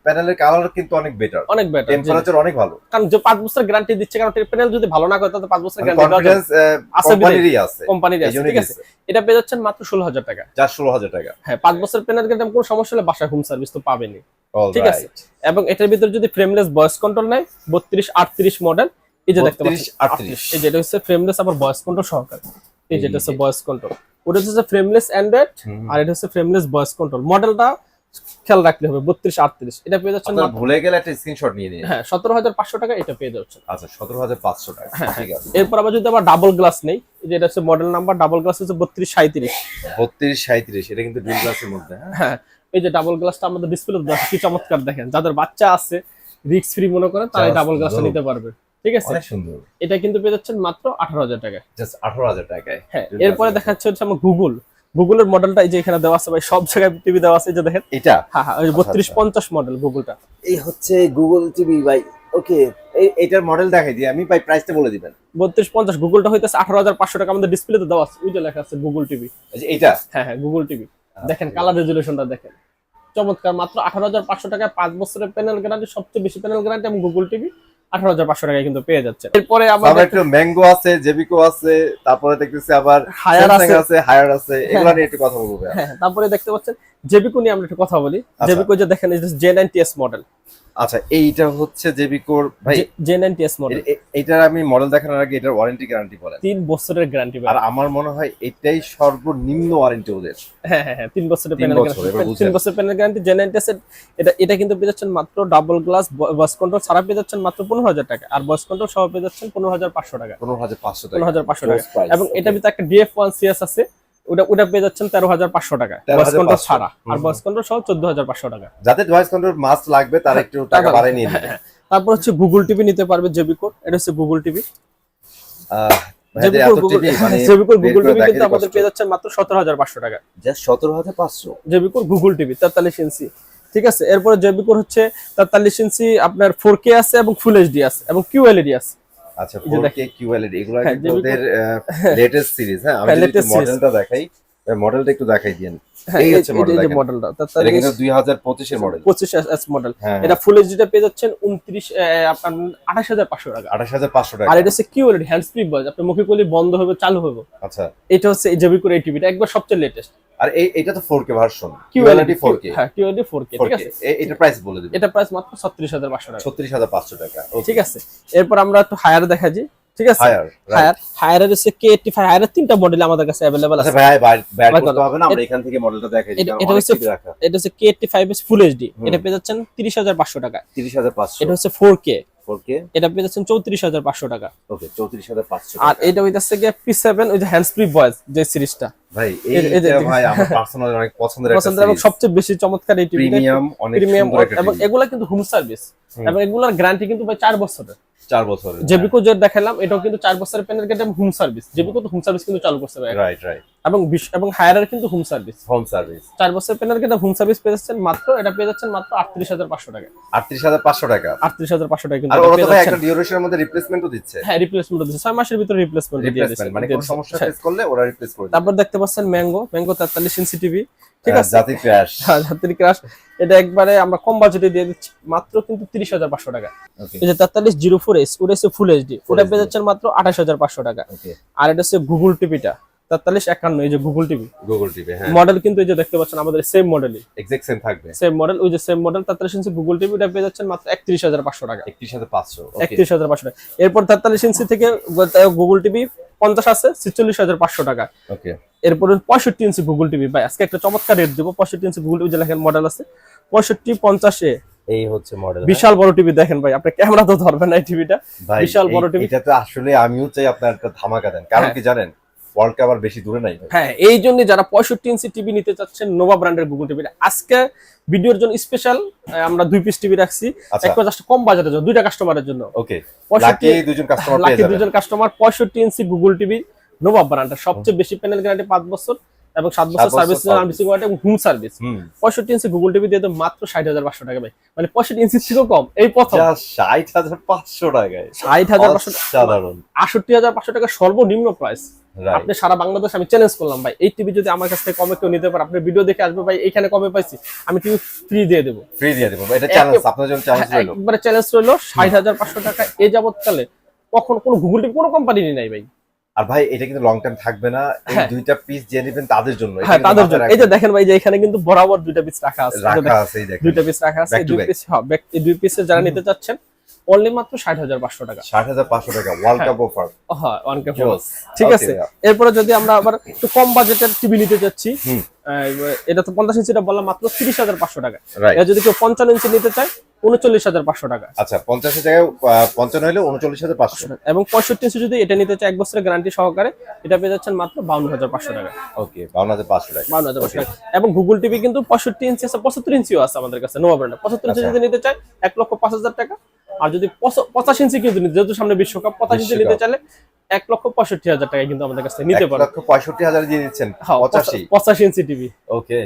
[SPEAKER 2] প্যানেলের কালার কিন্তু অনেক বেটার
[SPEAKER 1] অনেক বেটার
[SPEAKER 2] টেম্পারেচার অনেক ভালো।
[SPEAKER 1] কারণ যে পাঁচ বছর গ্যারান্টি দিচ্ছে কারণ প্যানেল যদি ভালো না করে তাহলে পাঁচ বছর গ্যারান্টি আছে
[SPEAKER 2] কোম্পানিরই আছে।
[SPEAKER 1] কোম্পানির আছে ঠিক আছে। এটা পেয়ে যাচ্ছেন মাত্র ষোলো হাজার টাকা।
[SPEAKER 2] টাকা।
[SPEAKER 1] হ্যাঁ পাঁচ বছর প্যানেল গ্যারান্টি কোনো সমস্যা হলে বাসায় হোম সার্ভিস তো পাবেনি ঠিক আছে। এবং এটার ভিতরে যদি ফ্রেমলেস ভয়েস কন্ট্রোল নেয় বত্রিশ আটত্রিশ মডেল এই যে দেখতে
[SPEAKER 2] 32,
[SPEAKER 1] পাচ্ছেন
[SPEAKER 2] 38
[SPEAKER 1] এই যেটা হচ্ছে ফ্রেমলেস আবার ভয়েস কন্ট্রোল সহকারে। এই যেটা হচ্ছে ভয়েস কন্ট্রোল ওটা হচ্ছে ফ্রেমলেস অ্যান্ড্রয়েড আর এটা হচ্ছে ফ্রেমলেস ভয়েস কন্ট্রোল মডেলটা খেয়াল রাখতে হবে বত্রিশ আটত্রিশ। এটা পেয়ে যাচ্ছেন
[SPEAKER 2] ভুলে গেলে একটা স্ক্রিনশট নিয়ে নিন।
[SPEAKER 1] হ্যাঁ সতেরো হাজার পাঁচশো টাকা এটা পেয়ে যাচ্ছেন।
[SPEAKER 2] আচ্ছা সতেরো হাজার পাঁচশো টাকা।
[SPEAKER 1] হ্যাঁ,
[SPEAKER 2] ঠিক আছে।
[SPEAKER 1] এরপর আবার যদি আবার ডাবল গ্লাস নেই এই যে এটা হচ্ছে মডেল নাম্বার ডাবল গ্লাস হচ্ছে বত্রিশ সাঁত্রিশ
[SPEAKER 2] বত্রিশ সাঁত্রিশ এটা কিন্তু দুই গ্লাসের মধ্যে হ্যাঁ।
[SPEAKER 1] হ্যাঁ এই যে ডাবল গ্লাসটা আমাদের ডিসপ্লে কি চমৎকার দেখেন। যাদের বাচ্চা আছে রিক্স ফ্রি মনে করেন তারা ডাবল গ্লাসটা নিতে পারবে। ঠিক আছে?
[SPEAKER 2] অনেক সুন্দর।
[SPEAKER 1] এটা কিন্তু পেয়ে যাচ্ছেন মাত্র আঠারো হাজার টাকায়
[SPEAKER 2] জাস্ট আঠারো হাজার টাকায়।
[SPEAKER 1] হ্যাঁ এরপরে দেখা যাচ্ছে হচ্ছে আমার গুগল গুগলের মডেলটা এই যে এখানে দেওয়া আছে ভাই সব জায়গায় টিভি দেওয়া আছে যে দেখেন।
[SPEAKER 2] এটা?
[SPEAKER 1] হ্যাঁ হ্যাঁ বত্রিশ। পঞ্চাশ মডেল গুগলটা
[SPEAKER 2] এই হচ্ছে গুগল টিভি ভাই। ওকে এই এটার মডেল দেখাই দিই। আমি ভাই প্রাইসটা বলে দিবেন।
[SPEAKER 1] বত্রিশ পঞ্চাশ গুগলটা হইতেছে আঠারো হাজার পাঁচশো টাকা। আমাদের ডিসপ্লেতে দেওয়া আছে। ওই যে লেখা আছে গুগল টিভি
[SPEAKER 2] এটা?
[SPEAKER 1] হ্যাঁ হ্যাঁ গুগল টিভি দেখেন
[SPEAKER 2] আচ্ছা।
[SPEAKER 1] কালার রেজুলেশনটা দেখেন। চমৎকার মাত্র আঠারো হাজার পাঁচশো টাকায় পাঁচ বছরের প্যানেল গ্যারান্টি সবচেয়ে বেশি প্যানেল গ্যারান্টি এবং গুগল টিভি আঠারো হাজার পাঁচশো টাকায় কিন্তু পেয়ে যাচ্ছে। এরপরে
[SPEAKER 2] আবার
[SPEAKER 1] আমাদের
[SPEAKER 2] একটু ম্যাঙ্গো আছে জেবিকো আছে তারপরে দেখতেছি আবার
[SPEAKER 1] হায়ার আছে।
[SPEAKER 2] আছে হায়ার আছে এগুলো নিয়ে একটু কথা বলব
[SPEAKER 1] হ্যাঁ হ্যাঁ, তারপরে দেখতে পাচ্ছেন জেবিকো নিয়ে আমরা একটু কথা বলি।
[SPEAKER 2] আচ্ছা।
[SPEAKER 1] জেবিকো যে দেখেন জে নাইনটি এস মডেল
[SPEAKER 2] আচ্ছা এইটা হচ্ছে জেবিকোর ভাই
[SPEAKER 1] জে নাইনটি এস মডেল
[SPEAKER 2] এ- এ- আমি মডেল দেখানোর আগে এটার ওয়ারেন্টি গ্যারান্টি বলেন।
[SPEAKER 1] তিন বছরের গ্যারান্টি
[SPEAKER 2] আর আমার মনে হয় এটাই সর্বনিম্ন ওয়ারেন্টি ওদের।
[SPEAKER 1] হ্যাঁ হ্যাঁ হ্যাঁ তিন বছরের প্যানেল গ্যারান্টি তিন বছরের panel guarantee J ninety S এটা এটা কিন্তু পেয়ে যাচ্ছেন মাত্র ডাবল গ্লাস ভয়েস কন্ট্রোল ছাড়া পেয়ে যাচ্ছেন মাত্র পনেরো হাজার টাকা। আর ভয়েস কন্ট্রোল সহ পেয়ে যাচ্ছেন পনেরো হাজার পাঁচশো টাকা।
[SPEAKER 2] পনেরো হাজার পাঁচশো
[SPEAKER 1] পনেরো
[SPEAKER 2] টাকা
[SPEAKER 1] হাজার পাঁচশো টাকা। এবং এটা ভিতরে একটা ডিএফ ওয়ান সিএস আছে। ওটা ওটা পেয়ে যাচ্ছেন তেরো হাজার পাঁচশো টাকা ভয়েস কন্ট্রোল ছাড়া। আর। ভয়েস কন্ট্রোল সহ চোদ্দ হাজার পাঁচশো টাকা।
[SPEAKER 2] যাদের ভয়েস কন্ট্রোল মাস্ট লাগবে তারা একটু টাকা নিয়ে *laughs*
[SPEAKER 1] তারপর হচ্ছে গুগল টিভি নিতে পারবে এটা হচ্ছে গুগল টিভি জেবিকোর
[SPEAKER 2] মানে
[SPEAKER 1] টিভি কিন্তু আমাদের পেয়ে যাচ্ছেন মাত্র সতেরো হাজার পাঁচশো টাকা
[SPEAKER 2] সতেরো হাজার পাঁচশো?
[SPEAKER 1] জেবিকোর গুগল টিভি তেতাল্লিশ ইঞ্চি। ঠিক আছে? এরপরে জেবিকোর হচ্ছে তেতাল্লিশ ইঞ্চি আপনার ফোর কে আছে এবং ফুল এইচডি আছে এবং কিউ এলইডি আছে।
[SPEAKER 2] আচ্ছা
[SPEAKER 1] এই যে
[SPEAKER 2] ফোর
[SPEAKER 1] দেখেন।
[SPEAKER 2] কিউএলইডি এগুলো
[SPEAKER 1] হ্যাঁ,
[SPEAKER 2] কিন্তু ওদের *laughs* লেটেস্ট সিরিজ হ্যাঁ আমি
[SPEAKER 1] হ্যাঁ,
[SPEAKER 2] যদি মডেলটা দেখাই মডেলটা একটু দেখাই দিন
[SPEAKER 1] হ্যাঁ
[SPEAKER 2] এই হচ্ছে।
[SPEAKER 1] মডেলটা
[SPEAKER 2] এটা কিন্তু মডেল
[SPEAKER 1] পঁচিশ এস মডেল
[SPEAKER 2] হ্যাঁ।
[SPEAKER 1] এটা ফুল এইচডিটা পেয়ে যাচ্ছেন উনত্রিশ আপনার টাকা। আর এটা হচ্ছে হ্যান্ড মুখে করলে বন্ধ হবে চালু হবে।
[SPEAKER 2] আচ্ছা।
[SPEAKER 1] এটা হচ্ছে টিভিটা একবার সবচেয়ে লেটেস্ট
[SPEAKER 2] আর এই এটা তো ভার্সন কিউএলইডি
[SPEAKER 1] হ্যাঁ ঠিক আছে?
[SPEAKER 2] এটা প্রাইস বলে দিবেন।
[SPEAKER 1] এটা প্রাইস মাত্র ছত্রিশ হাজার পাঁচশো টাকা।
[SPEAKER 2] ছত্রিশ হাজার পাঁচশো টাকা।
[SPEAKER 1] ঠিক আছে। এরপর আমরা একটু হায়ার দেখা যাই ঠিক আছে?
[SPEAKER 2] হায়ার
[SPEAKER 1] হচ্ছে কে এইটটি ফাইভ হায়ারের তিনটা মডেল আমাদের কাছে অ্যাভেলেবল
[SPEAKER 2] আচ্ছা
[SPEAKER 1] আছে।
[SPEAKER 2] ভাই করতে হবে না আমরা এখান থেকে মডেলটা দেখাই দিই
[SPEAKER 1] এটা- হচ্ছে- এটা হচ্ছে K eighty five full HD এটা পেয়ে যাচ্ছেন তিরিশ হাজার পাঁচশো টাকা।
[SPEAKER 2] তিরিশ হাজার পাঁচশো।
[SPEAKER 1] এটা হচ্ছে ফোর কে
[SPEAKER 2] ফোর কে
[SPEAKER 1] এটা পেয়ে যাচ্ছেন চৌত্রিশ হাজার পাঁচশো টাকা।
[SPEAKER 2] ওকে চৌত্রিশ হাজার পাঁচশো
[SPEAKER 1] আর এটা হইতাছে গিয়ে পি সেভেন ওই যে হ্যান্ড ভয়েস যে সিরিজটা
[SPEAKER 2] ভাই ভাই আমার পার্সোনাল অনেক পছন্দের একটা
[SPEAKER 1] পছন্দের এবং সবচেয়ে বেশি চমৎকার এই
[SPEAKER 2] প্রিমিয়াম অনেক
[SPEAKER 1] প্রিমিয়াম এবং এগুলা কিন্তু হোম। সার্ভিস এবং এগুলার গ্যারান্টি কিন্তু ভাই চার বছরের।
[SPEAKER 2] চার বছর
[SPEAKER 1] জেবিকো যে দেখালাম এটাও কিন্তু চার বছরের প্যানেল এবং হোম সার্ভিস জেবিকো তো হোম সার্ভিস কিন্তু চালু
[SPEAKER 2] রাইট রাইট
[SPEAKER 1] এবং এবং কিন্তু হোম সার্ভিস
[SPEAKER 2] হোম সার্ভিস
[SPEAKER 1] চার বছরের প্যানেল হোম সার্ভিস পেয়ে যাচ্ছেন মাত্র এটা পেয়ে যাচ্ছেন মাত্র আটত্রিশ হাজার পাঁচশো টাকা।
[SPEAKER 2] আটত্রিশ হাজার পাঁচশো টাকা?
[SPEAKER 1] আটত্রিশ হাজার পাঁচশো টাকা কিন্তু যাচ্ছেন।
[SPEAKER 2] একটা ডিউরেশনের মধ্যে রিপ্লেসমেন্টও দিচ্ছে।
[SPEAKER 1] হ্যাঁ রিপ্লেসমেন্ট দিচ্ছে। ছয় মাসের ভিতরে রিপ্লেসমেন্ট দিয়ে দিচ্ছে।
[SPEAKER 2] রিপ্লেসমেন্ট মানে কোনো সমস্যা
[SPEAKER 1] হ্যাঁ।
[SPEAKER 2] ফেস করলে ওরা রিপ্লেস করে
[SPEAKER 1] তারপর দেখতে পাচ্ছেন ম্যাঙ্গো ম্যাঙ্গো তেতাল্লিশ ইঞ্চি টিভি ঠিক আছে?
[SPEAKER 2] জাতি ক্র্যাশ
[SPEAKER 1] হ্যাঁ, যাত্রী এটা একবারে আমরা কম বাজেটে দিয়ে দিচ্ছি মাত্র কিন্তু তিরিশ হাজার পাঁচশো টাকা। এই যে তেতাল্লিশ জিরো ফোর এস ওটা হচ্ছে ফুল এইচডি ওটা পেয়ে যাচ্ছেন মাত্র টাকা। আর এটা হচ্ছে গুগল টিভিটা তেতাল্লিশ একান্ন এই যে গুগল টিভি
[SPEAKER 2] গুগল টিভি হ্যাঁ।
[SPEAKER 1] মডেল কিন্তু এই যে দেখতে পাচ্ছেন আমাদের সেম মডেলই
[SPEAKER 2] এক্সাক্ট সেম থাকবে।
[SPEAKER 1] সেম মডেল ওই যে সেম মডেল তেতাল্লিশ ইঞ্চি গুগল টিভি ওটা পেয়ে যাচ্ছেন মাত্র একত্রিশ হাজার পাঁচশো টাকা।
[SPEAKER 2] একত্রিশ হাজার পাঁচশো
[SPEAKER 1] একত্রিশ হাজার পাঁচশো টাকা। এরপর তেতাল্লিশ ইঞ্চি থেকে গুগল টিভি পঞ্চাশ আছে ছিচল্লিশ হাজার পাঁচশো টাকা।
[SPEAKER 2] ওকে
[SPEAKER 1] এরপরে পঁয়ষট্টি ইঞ্চি গুগল টিভি ভাই আজকে একটা চমৎকার রেট দেবো। পঁয়ষট্টি ইঞ্চি গুগল টিভি যে লেখেন মডেল আছে পঁয়ষট্টি পঞ্চাশে
[SPEAKER 2] এই হচ্ছে মডেল
[SPEAKER 1] বিশাল বড় টিভি দেখেন ভাই আপনি ক্যামেরা তো ধরবেন না এই টিভিটা বিশাল বড় টিভি
[SPEAKER 2] এটা তো আসলে আমিও চাই আপনার একটা ধামাকা দেন। কারণ
[SPEAKER 1] হ্যাঁ।
[SPEAKER 2] কি জানেন? ওয়ার্ল্ড কাপ আর বেশি দূরে নাই
[SPEAKER 1] হ্যাঁ এই জন্য যারা পঁয়ষট্টি ইঞ্চি টিভি নিতে চাচ্ছেন নোভা ব্র্যান্ডের গুগল টিভি আজকে ভিডিওর জন্য স্পেশাল আমরা দুই পিস টিভি রাখছি।
[SPEAKER 2] আচ্ছা।
[SPEAKER 1] জাস্ট কম বাজারের জন্য দুইটা কাস্টমারের জন্য।
[SPEAKER 2] ওকে লাকি দুজন কাস্টমার
[SPEAKER 1] লাকি দুজন কাস্টমার পঁয়ষট্টি ইঞ্চি গুগল টিভি নোভা ব্র্যান্ডের সবচেয়ে বেশি প্যানেল গ্যারান্টি পাঁচ বছর। এবং সাত বছর সার্ভিস। সার্ভিসিং ওয়ারেন্টি এবং হোম। সার্ভিস পঁয়ষট্টি ইঞ্চি গুগল টিভি দিয়ে তো মাত্র ষাট হাজার পাঁচশো টাকা ভাই। মানে পঁয়ষট্টি ইঞ্চি ছিল কম। এই প্রথম।
[SPEAKER 2] ষাট হাজার পাঁচশো টাকায়।
[SPEAKER 1] ষাট হাজার পাঁচশো
[SPEAKER 2] সাধারণ
[SPEAKER 1] আষট্টি হাজার পাঁচশো টাকা সর্বনিম্ন প্রাইস আপনি সারা বাংলাদেশ আমি চ্যালেঞ্জ করলাম ভাই। এই টিভি যদি আমার কাছ থেকে কমে কেউ নিতে পারে আপনি ভিডিও দেখে আসবে ভাই এখানে কমে পাইছি। আমি টিভি ফ্রি দিয়ে দেবো।
[SPEAKER 2] ফ্রি দিয়ে দেবো এটা চ্যালেঞ্জ আপনার জন্য চ্যালেঞ্জ রইল।
[SPEAKER 1] একবারে চ্যালেঞ্জ রইল ষাট হাজার পাঁচশো টাকা। এ যাবৎকালে কখন কোনো গুগল টিভি কোনো কোম্পানি নাই ভাই।
[SPEAKER 2] আর ভাই এটা কিন্তু লং টাইম থাকবে না। এই
[SPEAKER 1] হ্যাঁ।
[SPEAKER 2] দুইটা পিস যে নেবেন তাদের জন্য।
[SPEAKER 1] হ্যাঁ তাদের জন্য। এই যে দেখেন ভাই যে এখানে কিন্তু বরাবর দুইটা পিস রাখা আছে।
[SPEAKER 2] রাখা আছে এই দেখেন।
[SPEAKER 1] দুইটা পিস রাখা আছে। দুই পিস হ্যাঁ এই দুই পিসের যারা নিতে চাচ্ছেন অনলি মাত্র ষাট হাজার পাঁচশো টাকা।
[SPEAKER 2] ষাট হাজার পাঁচশো টাকা। ওয়ার্ল্ড
[SPEAKER 1] হ্যাঁ।
[SPEAKER 2] কাপ অফার
[SPEAKER 1] হ্যাঁ ওয়ান
[SPEAKER 2] কাপ
[SPEAKER 1] ঠিক আছে? এরপর যদি আমরা আবার একটু কম বাজেটের টিভি নিতে চাচ্ছি। আহ, এটা তো পঞ্চাশ ইঞ্চিটা বললাম মাত্র তিরিশ হাজার পাঁচশো টাকা। এটা যদি কেউ পঞ্চান্ন ইঞ্চি নিতে চায় উনচল্লিশ হাজার পাঁচশো টাকা।
[SPEAKER 2] আচ্ছা পঞ্চাশের জায়গায় পঞ্চান্ন হলে উনচল্লিশ হাজার পাঁচশো।
[SPEAKER 1] এবং পঁয়ষট্টি ইঞ্চি যদি এটা নিতে চায় এক বছরের গ্যারান্টি সহকারে এটা পেয়ে যাচ্ছেন মাত্র বাউন্ন হাজার পাঁচশো টাকা।
[SPEAKER 2] ওকে বাউন্ন হাজার পাঁচশো টাকা।
[SPEAKER 1] বাউন্ন হাজার পাঁচশো টাকা। এবং গুগল টিভি কিন্তু পঁয়ষট্টি ইঞ্চি আছে পঁচাত্তর ইঞ্চিও আছে আমাদের কাছে নোভা ব্র্যান্ডের পঁচাত্তর ইঞ্চি
[SPEAKER 2] আচ্ছা।
[SPEAKER 1] যদি নিতে চায় এক লক্ষ পাঁচ হাজার টাকা। আর যদি পঁচ- পঁচাশি ইঞ্চি কিন্তু যেহেতু সামনে বিশ্বকাপ পঁচাশি ইঞ্চি নিতে। চাইলে এক লক্ষ পঁয়ষট্টি হাজার টাকা কিন্তু আমাদের কাছ নিতে পারবেন
[SPEAKER 2] লক্ষ পঁয়ষট্টি হাজার দিয়ে দিচ্ছেন
[SPEAKER 1] হ্যাঁ,
[SPEAKER 2] পঁচাশি।
[SPEAKER 1] পঁচাশি ইঞ্চি টিভি
[SPEAKER 2] ওকে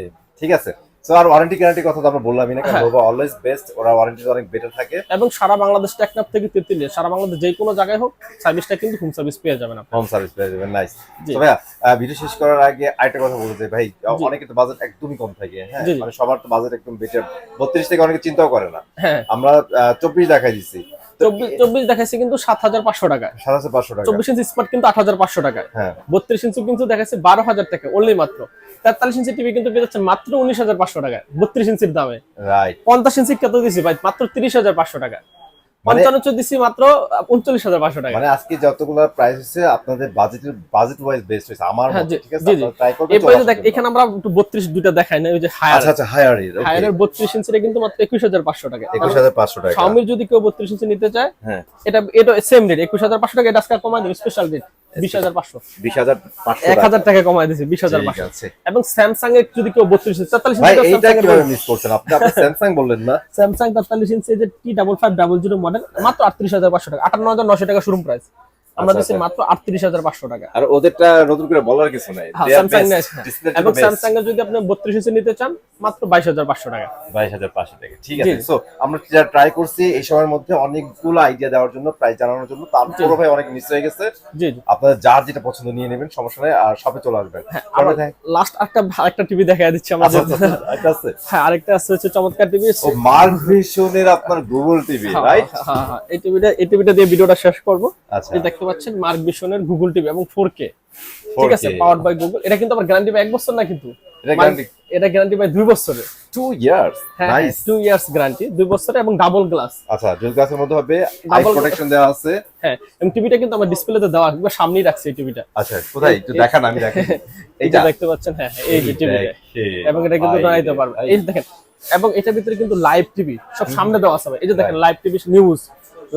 [SPEAKER 2] ঠিক আছে। আর ওয়ারেন্টি গ্যারান্টি কথা তো আমরা বললামই না কারণ
[SPEAKER 1] হ্যাঁ।
[SPEAKER 2] অলওয়েজ বেস্ট ওরা ওয়ারেন্টি অনেক বেটার থাকে।
[SPEAKER 1] এবং সারা বাংলাদেশ টেকনাফ থেকে তেতুলিয়া সারা বাংলাদেশ যে কোনো জায়গায় হোক সার্ভিসটা কিন্তু হোম সার্ভিস পেয়ে যাবেন আপনি।
[SPEAKER 2] হোম সার্ভিস পেয়ে যাবেন নাইস তো ভাইয়া ভিডিও শেষ করার আগে আরেকটা কথা বলতে চাই ভাই অনেকে তো বাজেট একদমই কম থাকে হ্যাঁ। মানে সবার তো বাজেট একদম বেটার বত্রিশ থেকে অনেকে চিন্তাও করে না।
[SPEAKER 1] হ্যাঁ।
[SPEAKER 2] আমরা চব্বিশ দেখাই দিচ্ছি
[SPEAKER 1] চব্বিশ দেখাচ্ছে কিন্তু সাত হাজার পাঁচশো টাকায়।
[SPEAKER 2] সাত হাজার পাঁচশো টাকা
[SPEAKER 1] চব্বিশ ইঞ্চি স্মার্ট কিন্তু আট হাজার পাঁচশো টাকায়।
[SPEAKER 2] হ্যাঁ।
[SPEAKER 1] বত্রিশ ইঞ্চি কিন্তু দেখাচ্ছে বারো হাজার টাকা অনলি মাত্র। তেতাল্লিশ ইঞ্চি টিভি কিন্তু পেয়ে যাচ্ছেন মাত্র উনিশ হাজার পাঁচশো টাকা বত্রিশ ইঞ্চির দামে। পঞ্চাশ ইঞ্চি কত দিছি ভাই মাত্র তিরিশ হাজার পাঁচশো টাকা পঞ্চান্ন ইঞ্চি মাত্র উনচল্লিশ হাজার পাঁচশো টাকা।
[SPEAKER 2] মানে আজকে যতগুলো প্রাইস হচ্ছে আপনাদের বাজেটের বাজেট ওয়াইজ বেস্ট হয়েছে। আমার
[SPEAKER 1] হ্যাঁ,
[SPEAKER 2] ঠিক আছে। ট্রাই করবেন।
[SPEAKER 1] এখানে আমরা একটু বত্রিশ দুইটা দেখাই না ওই যে হায়ার
[SPEAKER 2] আচ্ছা আচ্ছা হায়ার এর
[SPEAKER 1] হায়ারের বত্রিশ ইঞ্চিটা কিন্তু মাত্র একুশ হাজার পাঁচশো টাকা।
[SPEAKER 2] একুশ হাজার পাঁচশো টাকা।
[SPEAKER 1] শাওমির যদি কেউ বত্রিশ ইঞ্চি নিতে চায়
[SPEAKER 2] হ্যাঁ।
[SPEAKER 1] এটা এটা সেম রেট একুশ হাজার পাঁচশো টাকা এটা আজকে কমাই স্পেশাল রেট বিশ হাজার পাঁচশো।
[SPEAKER 2] বিশ হাজার
[SPEAKER 1] এক হাজার টাকা। দিয়েছে বিশ হাজার এবং স্যামসাং এর যদি কেউ বত্রিশ তেতাল্লিশ
[SPEAKER 2] স্যামসাং বললেন না।
[SPEAKER 1] স্যামসাং তেতাল্লিশ ইঞ্চি যে T double five double zero model মাত্র আটত্রিশ হাজার পাঁচশো টাকা আটান্ন হাজার নশো টাকা শুরু প্রাইস আমরা
[SPEAKER 2] আচ্ছা,
[SPEAKER 1] দিচ্ছি
[SPEAKER 2] আচ্ছা।
[SPEAKER 1] মাত্র আটত্রিশ হাজার পাঁচশো টাকা।
[SPEAKER 2] আর ওদেরটা নতুন করে বলার কিছু নাই।
[SPEAKER 1] হ্যাঁ, হ্যাঁ। এবং স্যামসাং এর যদি আপনি বত্রিশ ইঞ্চি নিতে চান মাত্র বাইশ হাজার পাঁচশো টাকা।
[SPEAKER 2] বাইশ হাজার পাঁচশো টাকা। ঠিক আছে সো আমরা যা ট্রাই করছি এই সময়ের মধ্যে অনেকগুলো আইডিয়া দেওয়ার জন্য প্রাইস জানানোর জন্য তারপরও ভাই অনেক মিস হয়ে গেছে।
[SPEAKER 1] জি জি।
[SPEAKER 2] আপনাদের যার যেটা পছন্দ নিয়ে নেবেন সমস্যা নাই আর সবে চলে আসবেন।
[SPEAKER 1] আমার লাস্ট একটা আরেকটা টিভি দেখা দিচ্ছি
[SPEAKER 2] আচ্ছা,
[SPEAKER 1] আমাদের
[SPEAKER 2] আচ্ছা, আচ্ছা, আছে
[SPEAKER 1] হ্যাঁ আরেকটা আছে হচ্ছে চমৎকার টিভি
[SPEAKER 2] ও মার্ক ভিশনের আপনার গুগল টিভি রাইট
[SPEAKER 1] হ্যাঁ হ্যাঁ এই টিভিটা এই টিভিটা দিয়ে ভিডিওটা শেষ করব।
[SPEAKER 2] আচ্ছা।
[SPEAKER 1] দেখতে পাচ্ছেন মার্ক বিশনের গুগল টিভি এবং 4K ঠিক আছে পাওয়ার্ড বাই গুগল এটা কিন্তু আবার গ্যারান্টি বাই এক বছর না কিন্তু।
[SPEAKER 2] এটা
[SPEAKER 1] মানে
[SPEAKER 2] গ্যারান্টি
[SPEAKER 1] বাই দুই বছরের
[SPEAKER 2] 2 years nice
[SPEAKER 1] two years guarantee দুই বছরের এবং ডাবল গ্লাস
[SPEAKER 2] আচ্ছা গ্লাসের মধ্যে হবে আই প্রোটেকশন দেওয়া আছে।
[SPEAKER 1] হ্যাঁ এবং টিভিটা কিন্তু আমার ডিসপ্লেতে দেওয়া একবার সামনেই রাখছে এই টিভিটা
[SPEAKER 2] আচ্ছা কোথায়? একটু দেখান আমি দেখি।
[SPEAKER 1] এইটা। দেখতে পাচ্ছেন হ্যাঁ হ্যাঁ, এই যে টিভিটা এবং এটা কিন্তু দাঁড়াইতে পারবে। এই দেখেন এবং এটার ভিতরে কিন্তু লাইভ টিভি সব সামনে দেওয়া আছে ভাই। এই যে দেখেন live TV news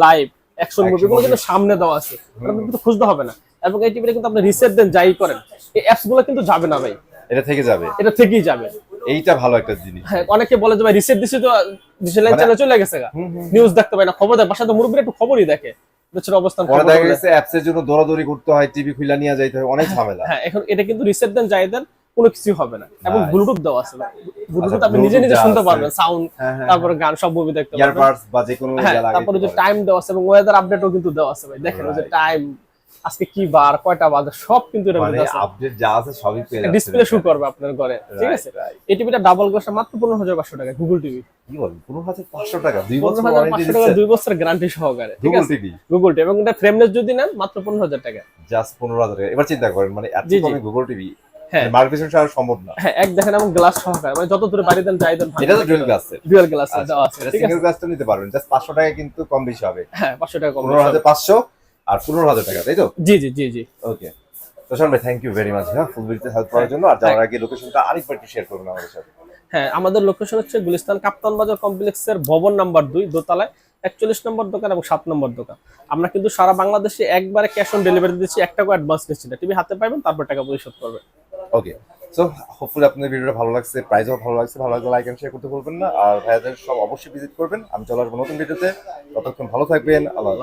[SPEAKER 1] live action movie গুলো কিন্তু সামনে দেওয়া আছে। ওটা কিন্তু খুঁজতে হবে না। এবং এই টিভিটা কিন্তু আপনি রিসেট দেন যাই করেন। এই অ্যাপসগুলো কিন্তু যাবে না ভাই।
[SPEAKER 2] এটা থেকে যাবে।
[SPEAKER 1] এটা থেকেই যাবে।
[SPEAKER 2] এইটা ভালো একটা জিনিস।
[SPEAKER 1] হ্যাঁ অনেকে বলে যে ভাই রিসেট দিছি তো ডিজিটাল চ্যানেল চলে গেছে গা। নিউজ দেখতে পাই না খবর দেয়। বাসাতে মুরব্বীরা একটু খবরই দেখে। দেশের অবস্থান
[SPEAKER 2] দেখা। গেছে অ্যাপস এর জন্য দৌড়াদৌড়ি করতে হয় টিভি খুলে নিয়ে যাইতে হয় অনেক ঝামেলা।
[SPEAKER 1] হ্যাঁ এখন এটা কিন্তু রিসেট দেন যাই দেন। কোনো কিছু হবে না। এবং ব্লুটুথ দেওয়া আছে ব্লুটুথ
[SPEAKER 2] আচ্ছা,
[SPEAKER 1] আপনি নিজে নিজে শুনতে পারবেন সাউন্ড
[SPEAKER 2] হ্যাঁ, হ্যাঁ,
[SPEAKER 1] তারপরে গান সব মুভি দেখতে পারবেন।
[SPEAKER 2] বা যে কোনো
[SPEAKER 1] হ্যাঁ তারপরে যে টাইম দেওয়া আছে এবং ওয়েদার আপডেটও কিন্তু দেওয়া আছে ভাই। দেখেন ওই যে টাইম আজকে কি বার কয়টা বাজে সব কিন্তু এর
[SPEAKER 2] মানে
[SPEAKER 1] মধ্যে আছে।
[SPEAKER 2] আপডেট যা আছে সবই পেয়ে যাচ্ছেন
[SPEAKER 1] ডিসপ্লে শো করবে আপনার ঘরে ঠিক আছে? এই টিভিটা ডাবল গ্লাসটা মাত্র পনেরো হাজার পাঁচশো টাকা গুগল টিভি
[SPEAKER 2] কি বল পনেরো হাজার পাঁচশো টাকা দুই বছর ওয়ারেন্টি
[SPEAKER 1] টাকা দুই বছর গ্যারান্টি সহকারে ঠিক
[SPEAKER 2] গুগল
[SPEAKER 1] আছে?
[SPEAKER 2] টিভি
[SPEAKER 1] গুগল টিভি এবং এটা ফ্রেমলেস যদি নেন মাত্র পনেরো হাজার টাকা।
[SPEAKER 2] জাস্ট পনেরো হাজার টাকা। এবার চিন্তা করেন মানে এত। কমে গুগল টিভি
[SPEAKER 1] হ্যাঁ।
[SPEAKER 2] ছাড়া সম্ভব না।
[SPEAKER 1] হ্যাঁ এক দেখেন এবং গ্লাস সহকারে মানে যত দূরে বাড়ি দেন যাই দেন
[SPEAKER 2] এটা তো ডুয়েল গ্লাস
[SPEAKER 1] ডুয়াল গ্লাস দেওয়া আছে ঠিক আছে?
[SPEAKER 2] সিঙ্গেল গ্লাসটা নিতে পারবেন। জাস্ট পাঁচশো টাকা কিন্তু কম বেশি হবে।
[SPEAKER 1] হ্যাঁ টাকা কম
[SPEAKER 2] পনেরো হাজার পাঁচশো আর পনেরো হাজার টাকা তাই তো?
[SPEAKER 1] জি জি জি জি।
[SPEAKER 2] ওকে তো শোন ভাই থ্যাংক ইউ ভেরি মাচ হ্যাঁ ফুল ভিডিওতে হেল্প করার জন্য। আর যাওয়ার আগে লোকেশনটা আরেকবার একটু শেয়ার করুন আমাদের সাথে।
[SPEAKER 1] হ্যাঁ আমাদের লোকেশন হচ্ছে গুলিস্তান কাপ্তান বাজার কমপ্লেক্সের ভবন নাম্বার দুই দোতলায় একচল্লিশ নম্বর দোকান এবং সাত নম্বর দোকান। আমরা কিন্তু সারা বাংলাদেশে একবারে ক্যাশ অন ডেলিভারি দিচ্ছি এক টাকা অ্যাডভান্স নিচ্ছি না। টিভি হাতে পাবেন তারপর টাকা পরিশোধ করবে
[SPEAKER 2] ওকে সো হোপফুলি আপনাদের ভিডিওটা ভালো লাগছে প্রাইজও ভালো লাগছে, ভালো লাগলে লাইক এন্ড শেয়ার করতে ভুলবেন না। আর ভাইয়াদের সব অবশ্যই ভিজিট করবেন। আমি চলে আসব নতুন ভিডিওতে ততক্ষণ ভালো থাকবেন। আল্লাহ